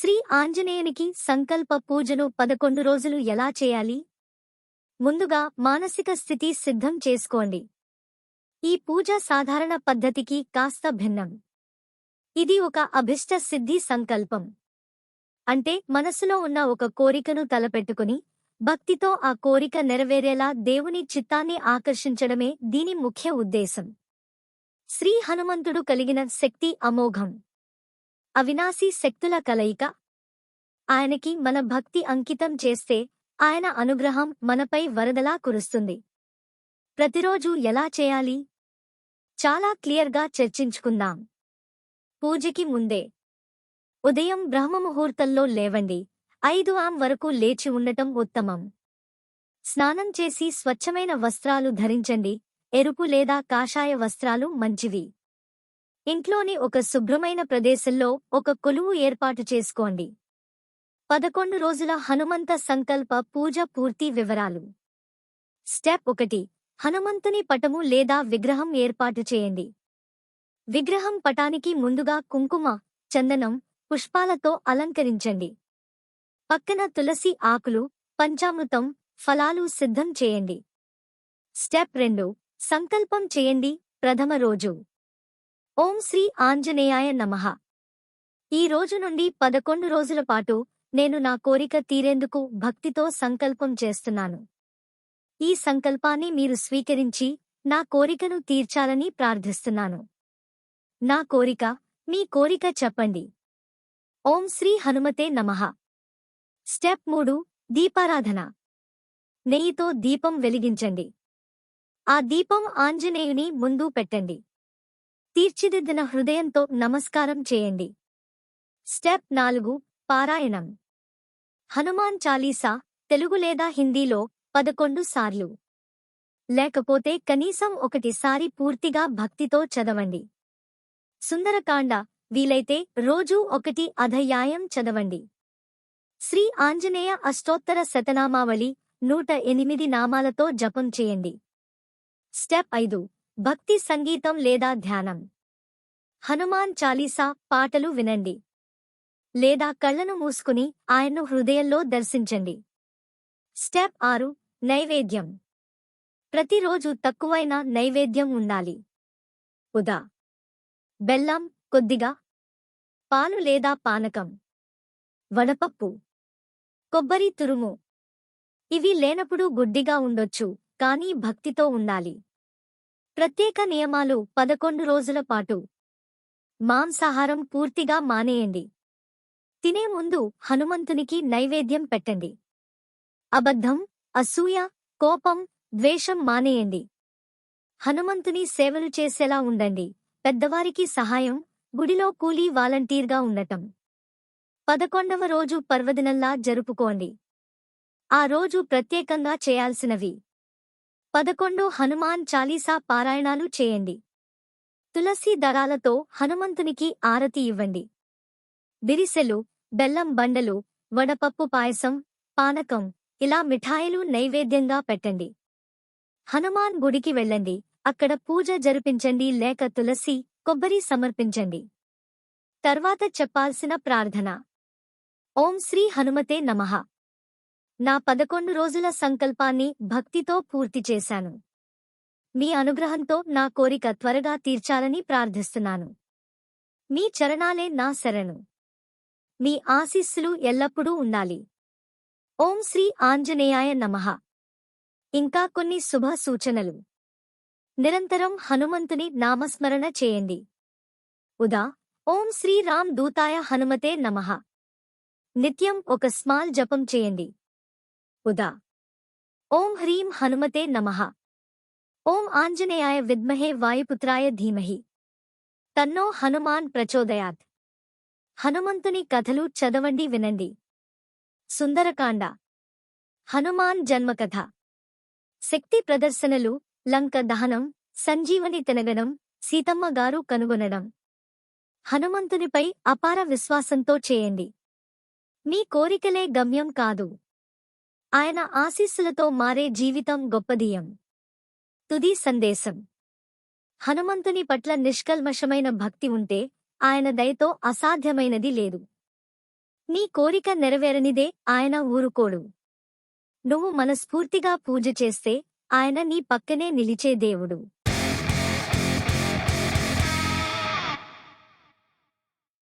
శ్రీ ఆంజనేయునికి సంకల్ప పూజను పదకొండు రోజులు ఎలా చేయాలి? ముందుగా మానసిక స్థితి సిద్ధం చేసుకోండి. ఈ పూజ సాధారణ పద్ధతికి కాస్త భిన్నం. ఇది ఒక అభిష్ట సిద్ధి సంకల్పం. అంటే మనసులో ఉన్న ఒక కోరికను తలపెట్టుకుని భక్తితో ఆ కోరిక నెరవేరేలా దేవుని చిత్తాన్ని ఆకర్షించడమే దీని ముఖ్య ఉద్దేశం. శ్రీ హనుమంతుడు కలిగిన శక్తి అమోఘం. అవినాశీ శక్తుల కలయిక. ఆయనకి మన భక్తి అంకితం చేస్తే ఆయన అనుగ్రహం మనపై వరదలా కురుస్తుంది. ప్రతిరోజు ఎలా చేయాలి? చాలా క్లియర్గా చర్చించుకుందాం. పూజకి ముందే. ఉదయం బ్రహ్మముహూర్తంలో లేవండి. ఐదు ఆం వరకు లేచి ఉండటం ఉత్తమం. స్నానం చేసి స్వచ్ఛమైన వస్త్రాలు ధరించండి. ఎరుపు లేదా కాషాయ వస్త్రాలు మంచివి. ఇంట్లోని ఒక శుభ్రమైన ప్రదేశంలో ఒక కొలువు ఏర్పాటు చేసుకోండి. పదకొండు రోజుల హనుమంత సంకల్ప పూజ పూర్తి వివరాలు. స్టెప్ ఒకటి. హనుమంతుని పటము లేదా విగ్రహం ఏర్పాటు చేయండి. విగ్రహం పటానికి ముందుగా కుంకుమ చందనం పుష్పాలతో అలంకరించండి. పక్కన తులసి ఆకులు పంచామృతం ఫలాలు సిద్ధం చేయండి. స్టెప్ రెండు. సంకల్పం చేయండి. ప్రథమ రోజు. ఓం శ్రీ ఆంజనేయాయ నమః. ఈ రోజు నుండి పదకొండు రోజుల పాటు నేను నా కోరిక తీరేందుకు భక్తితో సంకల్పం చేస్తున్నాను. ఈ సంకల్పాన్ని మీరు స్వీకరించి నా కోరికను తీర్చాలని ప్రార్థిస్తున్నాను. నా కోరిక మీ కోరిక చెప్పండి. ఓం శ్రీ హనుమతే నమః. స్టెప్ మూడు దీపారాధన. నెయ్యితో దీపం వెలిగించండి. ఆ దీపం ఆంజనేయుని ముందు పెట్టండి. తీర్చిదిద్దిన హృదయంతో నమస్కారం చేయండి. స్టెప్ నాలుగు పారాయణం. హనుమాన్ చాలీసా తెలుగు లేదా హిందీలో పదకొండు సార్లు. లేకపోతే కనీసం ఒకటిసారి పూర్తిగా భక్తితో చదవండి. సుందరకాండ వీలైతే రోజూ ఒకటి అధయాయం చదవండి. శ్రీ ఆంజనేయ అష్టోత్తర శతనామావళి నూట ఎనిమిది నామాలతో జపం చేయండి. స్టెప్ ఐదు భక్తి సంగీతం లేదా ధ్యానం. హనుమాన్ చాలీసా పాటలు వినండి. లేదా కళ్ళను మూసుకుని ఆయన్ను హృదయంలో దర్శించండి. స్టెప్ ఆరు నైవేద్యం. ప్రతిరోజు తక్కువైన నైవేద్యం ఉండాలి. ఉదా. బెల్లం కొద్దిగా. పాలు లేదా పానకం. వడపప్పు. కొబ్బరి తురుము. ఇవి లేనప్పుడు గుడ్డిగా ఉండొచ్చు కానీ భక్తితో ఉండాలి. ప్రత్యేక నియమాలు పదకొండు రోజుల పాటు. మాంసాహారం పూర్తిగా మానేయండి. తినే ముందు హనుమంతునికి నైవేద్యం పెట్టండి. అబద్ధం అసూయ కోపం ద్వేషం మానేయండి. హనుమంతుని సేవలు చేసేలా ఉండండి. పెద్దవారికి సహాయం గుడిలో కూలీ వాలంటీర్గా ఉండటం. పదకొండవ రోజు పర్వదినంలా జరుపుకోండి. ఆ రోజు ప్రత్యేకంగా చేయాల్సినవి. పదకొండు హనుమాన్ చాలీసా పారాయణాలు చేయండి. తులసి దళాలతో హనుమంతునికి ఆరతి ఇవ్వండి. బిరిసెలు బెల్లం బండలు వడపప్పు పాయసం పానకం ఇలా మిఠాయిలు నైవేద్యంగా పెట్టండి. హనుమాన్ గుడికి వెళ్ళండి. అక్కడ పూజ జరిపించండి. లేక తులసి కొబ్బరి సమర్పించండి. తర్వాత చెప్పాల్సిన ప్రార్థన. ఓం శ్రీ హనుమతే నమః. నా పదకొండు రోజుల సంకల్పాన్ని భక్తితో పూర్తి చేశాను. మీ అనుగ్రహంతో నా కోరిక త్వరగా తీర్చాలని ప్రార్థిస్తున్నాను. మీ చరణాలే నా శరణు. మీ ఆశీస్సులు ఎల్లప్పుడూ ఉండాలి. ఓం శ్రీ ఆంజనేయాయ నమః. ఇంకా కొన్ని శుభ సూచనలు. నిరంతరం హనుమంతుని నామస్మరణ చేయండి. ఉదా ఓం శ్రీరామ్ దూతాయ హనుమతే నమః. నిత్యం ఒక స్మాల్ జపం చేయండి. ఉదా. ఓం హ్రీం హనుమతే నమః. ఓం ఆంజనేయాయ విద్మహే వాయుపుత్రాయ ధీమహి. తన్నో హనుమాన్ ప్రచోదయాత్. హనుమంతుని కథలు చదవండి వినండి. సుందరకాండ. హనుమాన్ జన్మకథ. శక్తి ప్రదర్శనలు లంక దహనం సంజీవని తినగడం సీతమ్మ గారు కనుగొనడం. హనుమంతునిపై అపార విశ్వాసంతో చేయండి. మీ కోరికలే గమ్యం కాదు. ఆయన ఆశీస్సులతో మారే జీవితం గొప్పదీయం. తుది సందేశం. హనుమంతుని పట్ల నిష్కల్మషమైన భక్తి ఉంటే ఆయన దయతో అసాధ్యమైనది లేదు. నీ కోరిక నెరవేరనిదే ఆయన ఊరుకోడు. నువ్వు మనస్ఫూర్తిగా పూజ చేస్తే ఆయన నీ పక్కనే నిలిచే దేవుడు.